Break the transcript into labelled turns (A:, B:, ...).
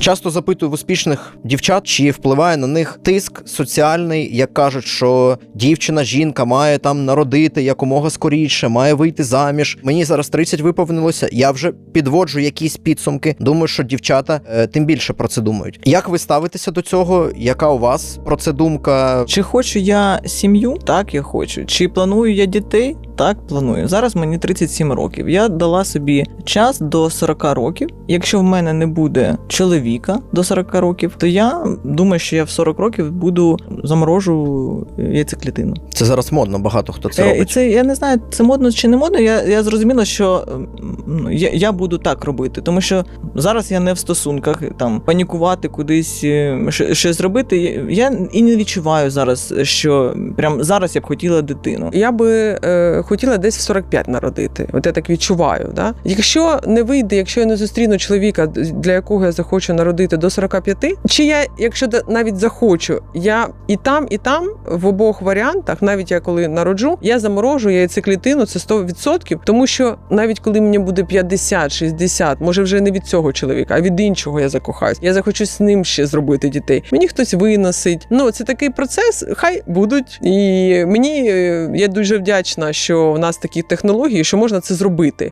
A: Часто запитую в успішних дівчат, чи впливає на них тиск соціальний, як кажуть, що дівчина, жінка має там народити якомога скоріше, має вийти заміж. Мені зараз 30 виповнилося. Я вже підводжу якісь підсумки. Думаю, що дівчата е, тим більше про це думають. Як ви ставитеся до цього? Яка у вас про це думка?
B: Чи хочу я сім'ю? Так, я хочу. Чи планую я дітей? Так, планую. Зараз мені 37 років. Я дала собі час до 40 років. Якщо в мене не буде чоловіка до 40 років, то я думаю, що я в 40 років буду заморожу яйцеклітину.
A: Це зараз модно, багато хто це
B: Е,
A: робить.
B: це я не знаю, це модно чи не модно. Я, я зрозуміла, що ну, я, я буду так робити, тому що зараз я не в стосунках там панікувати кудись, е, щось робити. Я і не відчуваю зараз, що прям зараз я б хотіла дитину.
C: Я би е, хотіла десь в 45 народити. От я так відчуваю. Да? Якщо не вийде, якщо я не зустріну чоловіка, для якого я захочу народити до 45, чи я, якщо навіть захочу, я і там, і там в обох варіантах, навіть я коли народжу, я заморожу яйцеклітину, це 100%, тому що навіть коли мені буде 50, 60, може вже не від цього чоловіка, а від іншого я закохаюсь. Я захочу з ним ще зробити дітей. Мені хтось виносить. Ну це такий процес. Хай будуть. І мені е, я дуже вдячна, що в нас такі технології, що можна це зробити.